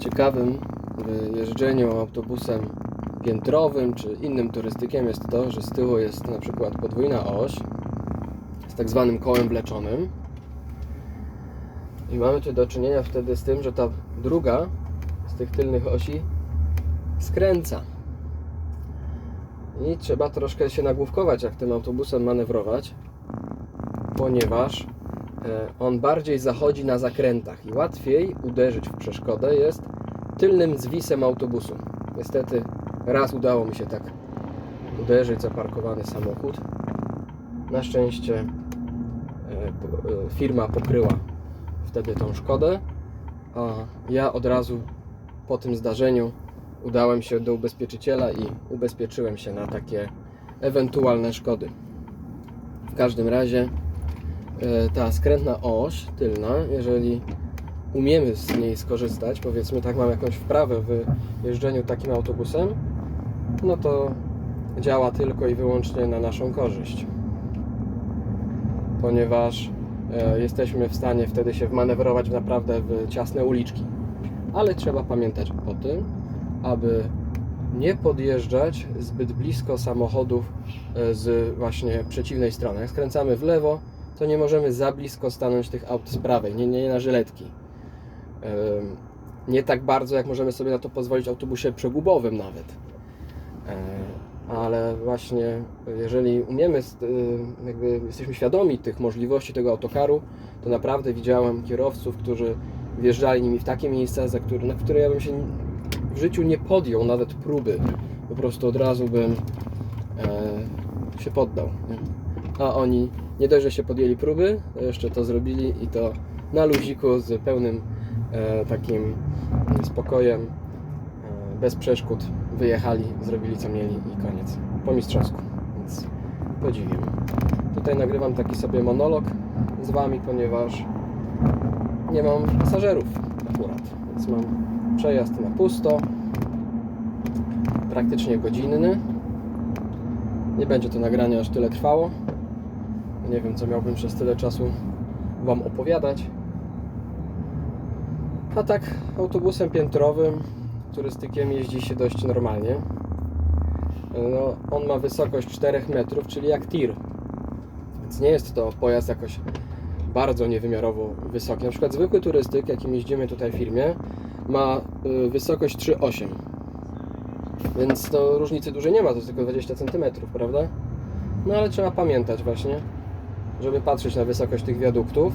ciekawym w jeżdżeniu autobusem piętrowym czy innym turystykiem jest to, że z tyłu jest na przykład podwójna oś z tak zwanym kołem wleczonym. I mamy tu do czynienia wtedy z tym, że ta druga z tych tylnych osi skręca. I trzeba troszkę się nagłówkować, jak tym autobusem manewrować, ponieważ on bardziej zachodzi na zakrętach i łatwiej uderzyć w przeszkodę jest tylnym zwisem autobusu. Niestety raz udało mi się tak uderzyć zaparkowany samochód. Na szczęście e, e, firma pokryła wtedy tą szkodę, a ja od razu po tym zdarzeniu udałem się do ubezpieczyciela i ubezpieczyłem się na takie ewentualne szkody. W każdym razie e, ta skrętna oś tylna, jeżeli umiemy z niej skorzystać, powiedzmy tak mam jakąś wprawę w jeżdżeniu takim autobusem, no to działa tylko i wyłącznie na naszą korzyść. Ponieważ e, jesteśmy w stanie wtedy się wmanewrować naprawdę w ciasne uliczki. Ale trzeba pamiętać o tym, aby nie podjeżdżać zbyt blisko samochodów e, z właśnie przeciwnej strony. Jak skręcamy w lewo, to nie możemy za blisko stanąć tych aut z prawej, nie, nie na żyletki. Nie tak bardzo, jak możemy sobie na to pozwolić w autobusie przegubowym nawet. E, Ale właśnie, jeżeli umiemy, y, jakby jesteśmy świadomi tych możliwości tego autokaru, to naprawdę widziałem kierowców, którzy wjeżdżali nimi w takie miejsca, za które, na które ja bym się w życiu nie podjął nawet próby. Po prostu od razu bym e, się poddał. A oni nie dość, że się podjęli próby, to jeszcze to zrobili i to na luziku z pełnym e, takim spokojem, e, bez przeszkód wyjechali, zrobili co mieli i koniec. Po mistrzowsku, więc podziwiam. Tutaj nagrywam taki sobie monolog z Wami, ponieważ nie mam pasażerów akurat, więc mam przejazd na pusto, praktycznie godzinny. Nie będzie to nagranie aż tyle trwało. Nie wiem, co miałbym przez tyle czasu Wam opowiadać. A tak, autobusem piętrowym, turystykiem jeździ się dość normalnie. No, on ma wysokość 4 metrów, czyli jak tir. Więc nie jest to pojazd jakoś bardzo niewymiarowo wysoki. Na przykład zwykły turystyk, jakim jeździmy tutaj w firmie, ma y, wysokość 3,8. Więc to różnicy dużej nie ma, to jest tylko 20 cm, prawda? No ale trzeba pamiętać właśnie, żeby patrzeć na wysokość tych wiaduktów.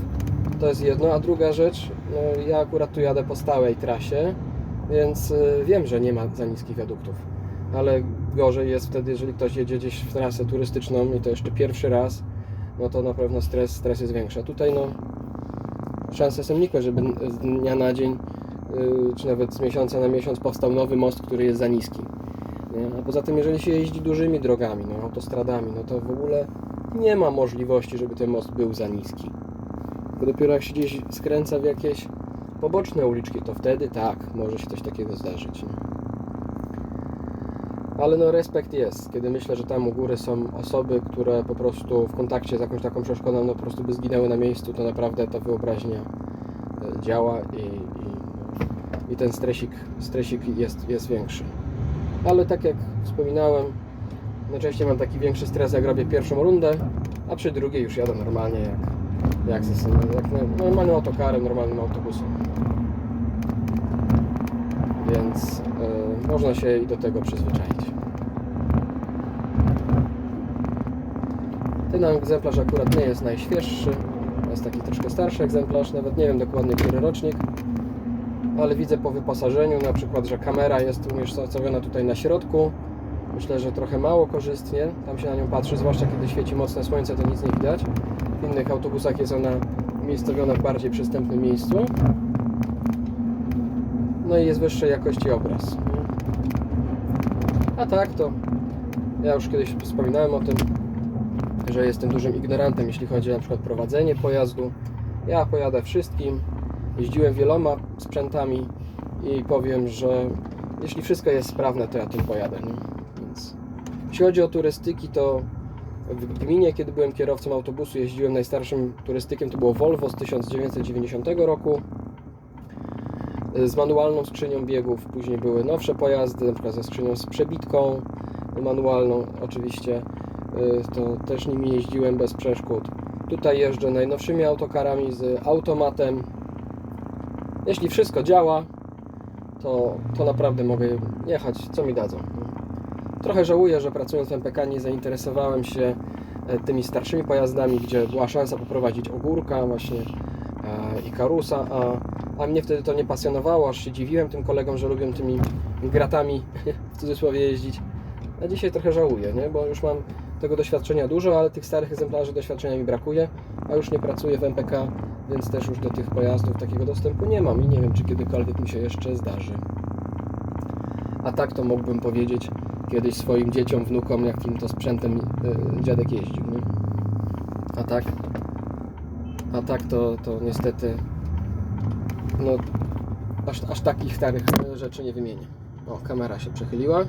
To jest jedno, a druga rzecz, no ja akurat tu jadę po stałej trasie, więc y, wiem, że nie ma za niskich wiaduktów. Ale gorzej jest wtedy, jeżeli ktoś jedzie gdzieś w trasę turystyczną i to jeszcze pierwszy raz, no to na pewno stres, stres jest większy. A tutaj no szanse są nikłe, żeby z dnia na dzień, y, czy nawet z miesiąca na miesiąc powstał nowy most, który jest za niski. A poza tym, jeżeli się jeździ dużymi drogami, no, autostradami, no to w ogóle nie ma możliwości, żeby ten most był za niski. Bo dopiero jak się gdzieś skręca w jakieś poboczne uliczki, to wtedy tak, może się coś takiego zdarzyć. Nie? Ale no respekt jest, kiedy myślę, że tam u góry są osoby, które po prostu w kontakcie z jakąś taką przeszkodą no po prostu by zginęły na miejscu, to naprawdę ta wyobraźnia e, działa i, i, i ten stresik, stresik jest, jest większy. Ale tak jak wspominałem, najczęściej mam taki większy stres jak robię pierwszą rundę, a przy drugiej już jadę normalnie jak, jak, ze, jak normalnym autokarem, normalnym autobusem. Więc e, można się i do tego przyzwyczaić. Ten egzemplarz akurat nie jest najświeższy. Jest taki troszkę starszy egzemplarz, nawet nie wiem dokładnie który rocznik. Ale widzę po wyposażeniu na przykład, że kamera jest umiejscowiona tutaj na środku. Myślę, że trochę mało korzystnie. Tam się na nią patrzy, zwłaszcza kiedy świeci mocne słońce, to nic nie widać. W innych autobusach jest ona umiejscowiona w bardziej przystępnym miejscu. No i jest wyższej jakości obraz. A tak to ja już kiedyś wspominałem o tym, że jestem dużym ignorantem, jeśli chodzi na przykład prowadzenie pojazdu. Ja pojadę wszystkim. Jeździłem wieloma sprzętami i powiem, że jeśli wszystko jest sprawne, to ja tym pojadę. Nie? Jeśli chodzi o turystyki, to w gminie, kiedy byłem kierowcą autobusu, jeździłem najstarszym turystykiem, to było Volvo z 1990 roku. z manualną skrzynią biegów. Później były nowsze pojazdy, przykład ze skrzynią z przebitką manualną oczywiście. Y, To też nimi jeździłem bez przeszkód. Tutaj jeżdżę najnowszymi autokarami z automatem. Jeśli wszystko działa, to, to naprawdę mogę jechać, co mi dadzą. Trochę żałuję, że pracując w MPK nie zainteresowałem się e, tymi starszymi pojazdami, gdzie była szansa poprowadzić ogórka właśnie e, i karusa, a, a mnie wtedy to nie pasjonowało, aż się dziwiłem tym kolegom, że lubią tymi gratami w cudzysłowie jeździć. A dzisiaj trochę żałuję, nie? bo już mam tego doświadczenia dużo, ale tych starych egzemplarzy doświadczenia mi brakuje, a już nie pracuję w MPK, więc też już do tych pojazdów takiego dostępu nie mam i nie wiem, czy kiedykolwiek mi się jeszcze zdarzy. A tak to mógłbym powiedzieć kiedyś swoim dzieciom, wnukom, jakim to sprzętem y, dziadek jeździł. Nie? A tak, a tak to, to niestety no, aż, aż takich starych rzeczy nie wymienię. O, kamera się przechyliła.